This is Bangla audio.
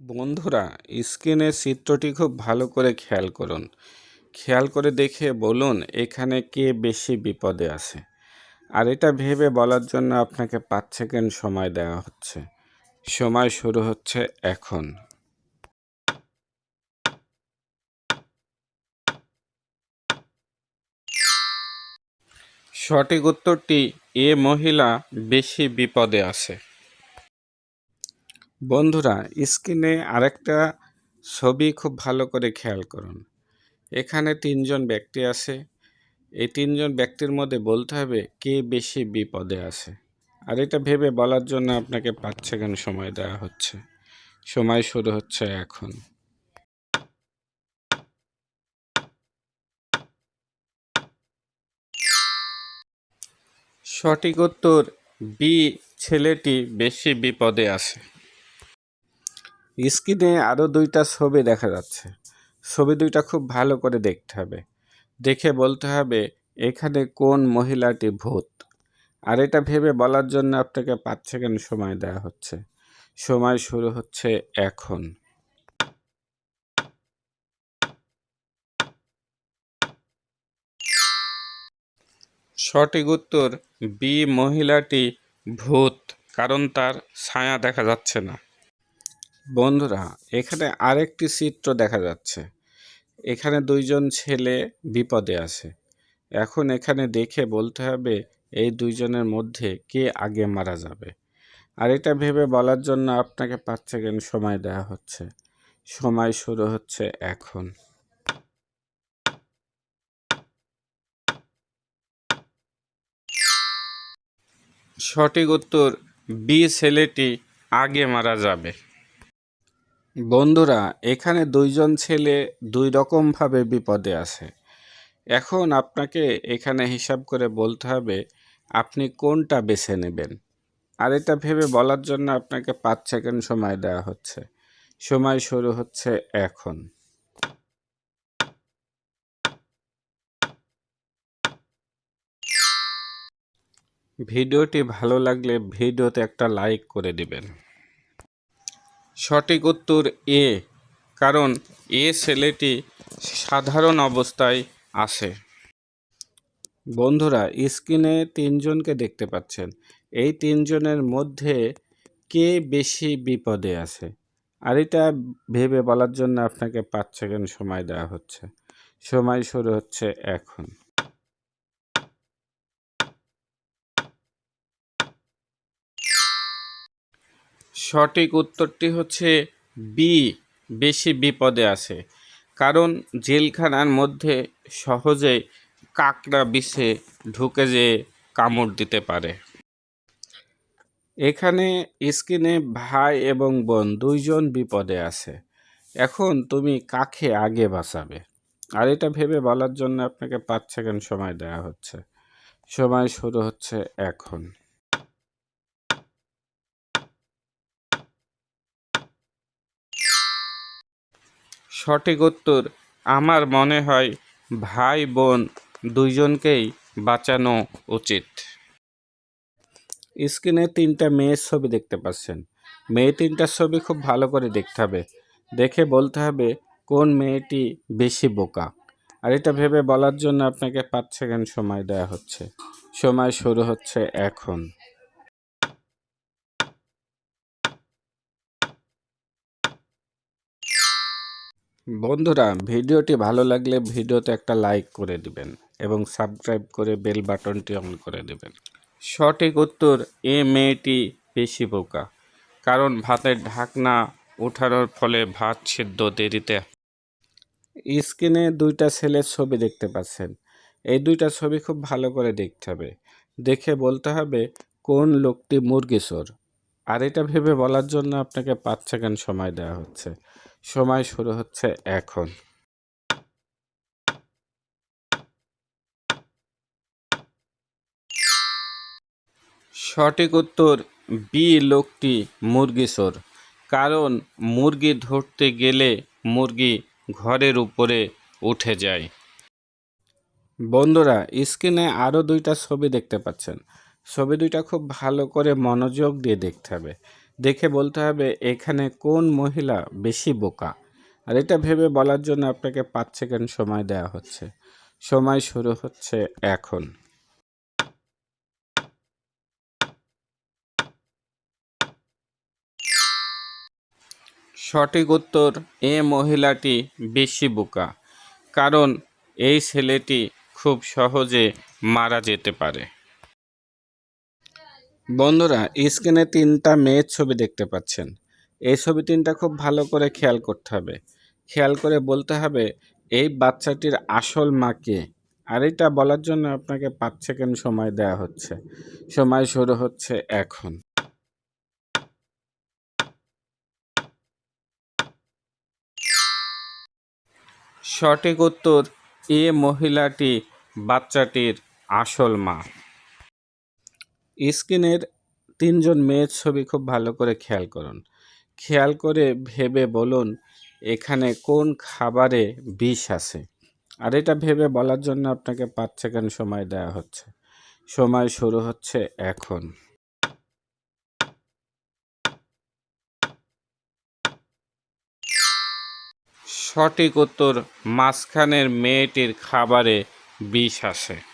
বন্ধুরা স্ক্রিনের চিত্রটি খুব ভালো করে খেয়াল করুন। খেয়াল করে দেখে বলুন এখানে কে বেশি বিপদে আছে। আর এটা ভেবে বলার জন্য আপনাকে পাঁচ সেকেন্ড সময় দেওয়া হচ্ছে। সময় শুরু হচ্ছে এখন। সঠিক উত্তরটি, এ মহিলা বেশি বিপদে আছে। বন্ধুরা, স্ক্রিনে আরেকটা ছবি খুব ভালো করে খেয়াল করুন। এখানে তিনজন ব্যক্তি আছে। এই তিনজন ব্যক্তির মধ্যে বলতে হবে কে বেশি বিপদে আছে। আর এটা ভেবে বলার জন্য আপনাকে পাঁচ সেকেন্ড সময় দেওয়া হচ্ছে। সময় শুরু হচ্ছে এখন। সঠিক উত্তর, বি, ছেলেটি বেশি বিপদে আছে। স্ক্রিনে আরও দুইটা ছবি দেখা যাচ্ছে। ছবি দুইটা খুব ভালো করে দেখতে হবে। দেখে বলতে হবে, এখানে কোন মহিলাটি ভূত? আর এটা ভেবে বলার জন্য আপনাকে পাঁচ সেকেন্ড সময় দেওয়া হচ্ছে? সময় শুরু হচ্ছে এখন। সঠিক উত্তর, বি মহিলাটি ভূত, কারণ তার ছায়া দেখা যাচ্ছে না। বন্ধুরা, এখানে আরেকটি চিত্র দেখা যাচ্ছে। এখানে দুইজন ছেলে বিপদে আছে। এখন এখানে দেখে বলতে হবে, এই দুইজনের মধ্যে কে আগে মারা যাবে। আর এটা ভেবে বলার জন্য আপনাকে পাঁচ সেকেন্ড সময় দেওয়া হচ্ছে। সময় শুরু হচ্ছে এখন। সঠিক উত্তর, বি ছেলেটি আগে মারা যাবে। বন্ধুরা, এখানে দুইজন ছেলে দুই রকমভাবে বিপদে আছে। এখন আপনাকে এখানে হিসাব করে বলতে হবে, আপনি কোনটা বেছে নেবেন? আর এটা ভেবে বলার জন্য আপনাকে পাঁচ সেকেন্ড সময় দেওয়া হচ্ছে। সময় শুরু হচ্ছে এখন। ভিডিওটি ভালো লাগলে ভিডিওতে একটা লাইক করে দিবেন। সঠিক উত্তর এ, কারণ এ ছেলেটি সাধারণ অবস্থায় আছে। বন্ধুরা, স্ক্রিনে তিনজনকে দেখতে পাচ্ছেন। এই তিনজনের মধ্যে কে বেশি বিপদে আছে? আর এটা ভেবে বলার জন্য আপনাকে পাঁচ সেকেন্ড সময় দেওয়া হচ্ছে। সময় শুরু হচ্ছে এখন। সঠিক উত্তরটি হচ্ছে বি বেশি বিপদে আছে। কারণ জেলখানার মধ্যে সহজে কাকড়া বিষে ঢুকে যে কামড় দিতে পারে। এখানে স্ক্রিনে ভাই এবং বোন দুইজন বিপদে আছে। এখন তুমি কাকে আগে বাঁচাবে? আর এটা ভেবে বলার জন্য আপনাকে পাঁচ সেকেন্ড সময় দেওয়া হচ্ছে। সময় শুরু হচ্ছে এখন। সঠিক উত্তর আমার মনে হয় ভাই বোন দুইজনকেই বাঁচানো উচিত। স্ক্রিনে তিনটা মেয়ের ছবি দেখতে পাচ্ছেন। মেয়ে তিনটার ছবি খুব ভালো করে দেখতে হবে। দেখে বলতে হবে কোন মেয়েটি বেশি বোকা। আর এটা ভেবে বলার জন্য আপনাকে পাঁচ সেকেন্ড সময় দেওয়া হচ্ছে। সময় শুরু হচ্ছে এখন। বন্ধুরা, ভিডিওটি ভালো লাগলে ভিডিওতে একটা লাইক করে দিবেন এবং সাবস্ক্রাইব করে বেল বাটনটি অন করে দেবেন। সঠিক উত্তর এ মেয়েটি বেশি বোকা, কারণ ভাতের ঢাকনা ওঠানোর ফলে ভাত সিদ্ধ দেরিতে। স্ক্রিনে দুইটা ছেলের ছবি দেখতে পাচ্ছেন। এই দুইটা ছবি খুব ভালো করে দেখতে হবে। দেখে বলতে হবে, কোন লোকটি মুরগি চোর আর এটা ভেবে বলার জন্য আপনাকে পাঁচ সেকেন্ড সময় দেওয়া হচ্ছে। সময় শুরু হচ্ছে এখন। সঠিক উত্তর, বি, লোকটি মুরগি চোর। কারণ মুরগি ধরতে গেলে মুরগি ঘরের উপরে উঠে যায়। বন্ধুরা, স্ক্রিনে আরও দুইটা ছবি দেখতে পাচ্ছেন। ছবি দুইটা খুব ভালো করে মনোযোগ দিয়ে দেখতে হবে। দেখে বলতে হবে, এখানে কোন মহিলা বেশি বোকা? আর এটা ভেবে বলার জন্য আপনাকে পাঁচ সেকেন্ড সময় দেওয়া হচ্ছে। সময় শুরু হচ্ছে এখন। সঠিক উত্তর, এ মহিলাটি বেশি বোকা। কারণ এই ছেলেটি খুব সহজে মারা যেতে পারে। বন্ধুরা, স্ক্রিনে তিনটা মেয়ের ছবি দেখতে পাচ্ছেন। এই ছবি তিনটা খুব ভালো করে খেয়াল করতে হবে। খেয়াল করে বলতে হবে, এই বাচ্চাটির আসল মা কে? আর এটা বলার জন্য আপনাকে পাঁচ সেকেন্ড সময় দেওয়া হচ্ছে। সময় শুরু হচ্ছে এখন। সঠিক উত্তর এ মহিলাটি বাচ্চাটির আসল মা। স্ক্রিনের তিনজন মেয়ের ছবি খুব ভালো করে খেয়াল করুন। খেয়াল করে ভেবে বলুন, এখানে কোন খাবারে বিষ আছে? আর এটা ভেবে বলার জন্য আপনাকে পাঁচ সেকেন্ড সময় দেওয়া হচ্ছে। সময় শুরু হচ্ছে এখন। সঠিক উত্তর, মাঝখানের মেয়েটির খাবারে বিষ আসে।